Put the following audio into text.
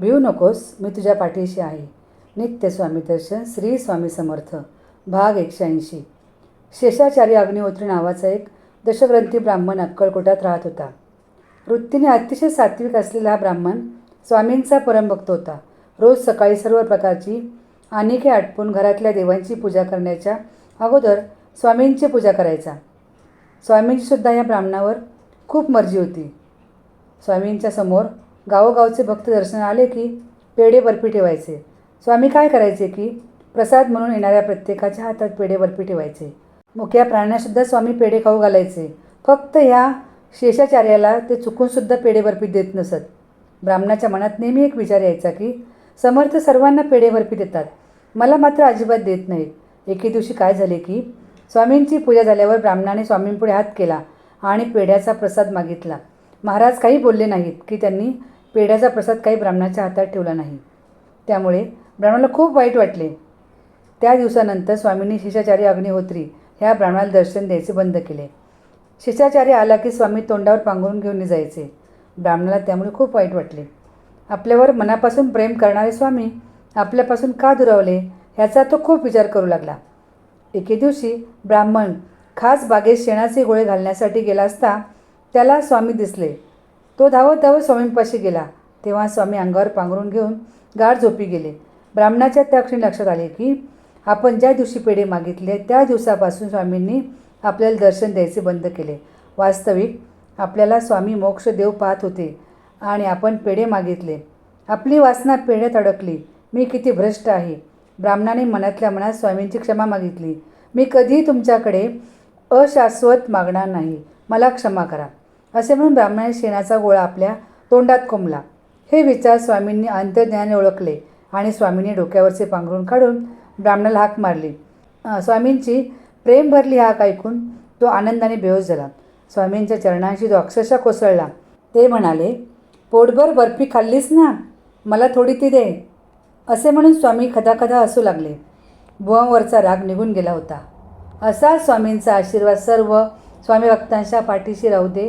भिऊ नकोस मी तुझ्या पाठीशी आहे. नित्य स्वामी दर्शन श्री स्वामी समर्थ भाग एकशे ऐंशी. शेषाचार्य अग्निहोत्री नावाचा एक दशग्रंथी ब्राह्मण अक्कलकोटात राहत होता. वृत्तीने अतिशय सात्विक असलेला हा ब्राह्मण स्वामींचा परमभक्त होता. रोज सकाळी सर्व प्रकारची आणखी आटपून घरातल्या देवांची पूजा करण्याच्या अगोदर स्वामींची पूजा करायचा. स्वामींचीसुद्धा या ब्राह्मणावर खूप मर्जी होती. स्वामींच्या समोर गावोगावचे भक्त दर्शन आले की पेढे बर्फी ठेवायचे. स्वामी काय करायचे की प्रसाद म्हणून येणाऱ्या प्रत्येकाच्या हातात पेढे बर्फी ठेवायचे. मुख्या प्राण्यांनासुद्धा स्वामी पेढे खाऊ घालायचे. फक्त ह्या शेषाचार्याला ते चुकूनसुद्धा पेढे बर्फी देत नसत. ब्राह्मणाच्या मनात नेहमी एक विचार यायचा की समर्थ सर्वांना पेढे बर्फी देतात. मला मात्र अजिबात देत नाहीत. एके दिवशी काय झाले की स्वामींची पूजा झाल्यावर ब्राह्मणाने स्वामींपुढे हात केला आणि पेढ्याचा प्रसाद मागितला. महाराज काही बोलले नाहीत की त्यांनी पेढ्याचा प्रसाद काही ब्राह्मणाच्या हातात ठेवला नाही. त्यामुळे ब्राह्मणाला खूप वाईट वाटले. त्या दिवसानंतर स्वामींनी शिष्याचार्य अग्निहोत्री ह्या ब्राह्मणाला दर्शन द्यायचे बंद केले. शिष्याचार्य आला की स्वामी तोंडावर पांघरून घेऊन जायचे. ब्राह्मणाला त्यामुळे खूप वाईट वाटले. आपल्यावर मनापासून प्रेम करणारे स्वामी आपल्यापासून का दुरावले ह्याचा तो खूप विचार करू लागला. एके दिवशी ब्राह्मण खास बागेत शेणाचे गोळे घालण्यासाठी गेला असता त्याला स्वामी दिसले. तो धावत धावत स्वामींपाशी गेला. तेव्हा स्वामी अंगावर पांघरून घेऊन गाढ झोपी गेले. ब्राह्मणाच्या त्या क्षणी लक्षात आले की आपण ज्या दिवशी पेढे मागितले त्या दिवसापासून स्वामींनी आपल्याला दर्शन द्यायचे बंद केले. वास्तविक आपल्याला स्वामी मोक्ष देव पाहत होते आणि आपण पेढे मागितले. आपली वासना पेढ्यात अडकली. मी किती भ्रष्ट आहे. ब्राह्मणाने मनातल्या मनात स्वामींची क्षमा मागितली. मी कधीही तुमच्याकडे अशाश्वत मागणार नाही. मला क्षमा करा. असे म्हणून ब्राह्मणाने शेणाचा गोळा आपल्या तोंडात कोंबला. हे विचार स्वामींनी अंतर्ज्ञाने ओळखले आणि स्वामींनी डोक्यावरचे पांघरून काढून ब्राह्मणाला हाक मारली. स्वामींची प्रेम भरली हाक ऐकून तो आनंदाने बेहोश झाला. स्वामींच्या चरणांशी तो अक्षरशः कोसळला. ते म्हणाले पोटभर बर्फी खाल्लीस ना? मला थोडी ती दे. असे म्हणून स्वामी खदाखदा हसू लागले. भुवावरचा राग निघून गेला होता. असा स्वामींचा आशीर्वाद सर्व स्वामी भक्तांच्या पाठीशी राहू दे